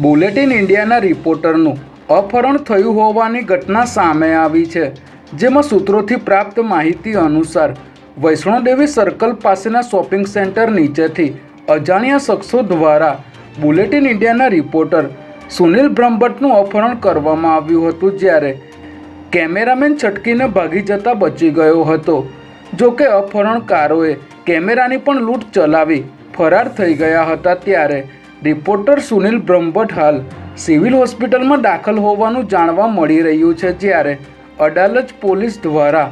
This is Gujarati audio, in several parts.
બુલેટિન ઇન્ડિયાના રિપોર્ટરનું અપહરણ થયું હોવાની ઘટના સામે આવી છે, જેમાં સૂત્રોથી પ્રાપ્ત માહિતી અનુસાર વૈષ્ણોદેવી સર્કલ પાસેના શોપિંગ સેન્ટર નીચેથી અજાણ્યા શખ્સો દ્વારા બુલેટિન ઇન્ડિયાના રિપોર્ટર સુનિલ બ્રહ્મભટ્ટનું અપહરણ કરવામાં આવ્યું હતું, જ્યારે કેમેરામેન છટકીને ભાગી જતા બચી ગયો હતો. જો કે અપહરણકારોએ કેમેરાની પણ લૂંટ ચલાવી ફરાર થઈ ગયા હતા, ત્યારે રિપોર્ટર સુનિલ બ્રહ્મભટ્ટ હાલ સિવિલ હોસ્પિટલમાં દાખલ હોવાનું જાણવા મળી રહ્યું છે જ્યારે અડાલજ પોલીસ દ્વારા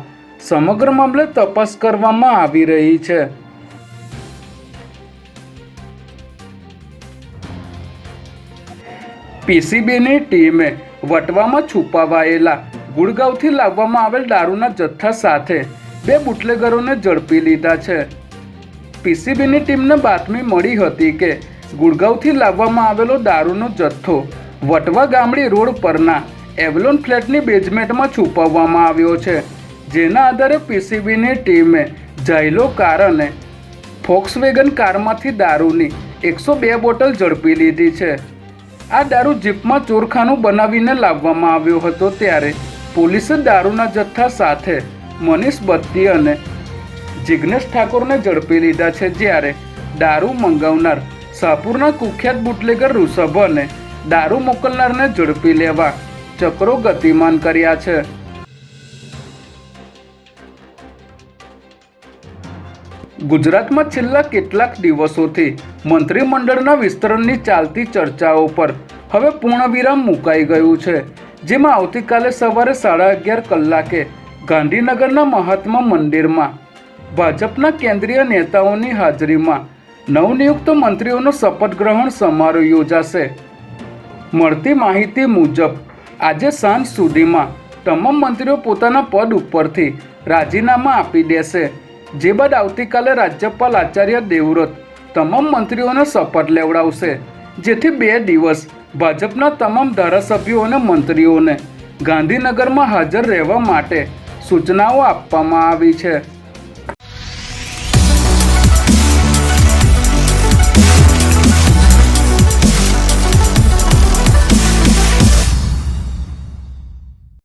સમગ્ર મામલે તપાસ કરવામાં આવી રહી છે. પીસીબીની ટીમે વટવામાં છુપાવાયેલા ગુડગાંવથી લાવવામાં આવેલ દારૂના જથ્થા સાથે બે બુટલેગરોને ઝડપી લીધા છે. પીસીબીની ટીમને બાતમી મળી હતી કે ગુડગાંવથી લાવવામાં આવેલો દારૂનો જથ્થો વટવા ગામડી રોડ પરના એવલોન ફ્લેટની બેઝમેન્ટમાં છુપાવવામાં આવ્યો છે. જેના આધારે પીસીબીની ટીમે જાયલો કાર અને ફોક્સવેગન કારમાંથી દારૂની એકસો બે બોટલ ઝડપી લીધી છે. આ દારૂ જીપમાં ચોરખાનું બનાવીને લાવવામાં આવ્યો હતો ત્યારે પોલીસે દારૂના જથ્થા સાથે મનીષ બત્તી અને જિગ્નેશ ઠાકોરને ઝડપી લીધા છે જ્યારે દારૂ મંગાવનાર શાહપુરના કુખ્યાત બુટલેગર ઋષભ અને દારૂ મોકલનારને ઝડપી લેવા ચક્રો ગતિમાન કર્યા છે. ગુજરાતમાં છેલ્લા કેટલાક દિવસોથી મંત્રીમંડળના વિસ્તરણની ચાલતી ચર્ચાઓ પર હવે પૂર્ણવિરામ મુકાઈ ગયું છે, જેમાં આવતીકાલે સવારે સાડા અગિયાર કલાકે ગાંધીનગરના મહાત્મા મંદિરમાં ભાજપના કેન્દ્રીય નેતાઓની હાજરીમાં નવનિયુક્ત મંત્રીઓનો શપથ ગ્રહણ સમારોહ યોજાશે. મળતી માહિતી મુજબ, આજે સાંજ સુધીમાં તમામ મંત્રીઓ પોતાના પદ ઉપરથી રાજીનામા આપી દેશે. જે બાદ આવતીકાલે રાજ્યપાલ આચાર્ય દેવવ્રત તમામ મંત્રીઓને શપથ લેવડાવશે, જેથી બે દિવસ ભાજપના તમામ ધારાસભ્યો અને મંત્રીઓને ગાંધીનગરમાં હાજર રહેવા માટે સૂચનાઓ આપવામાં આવી છે.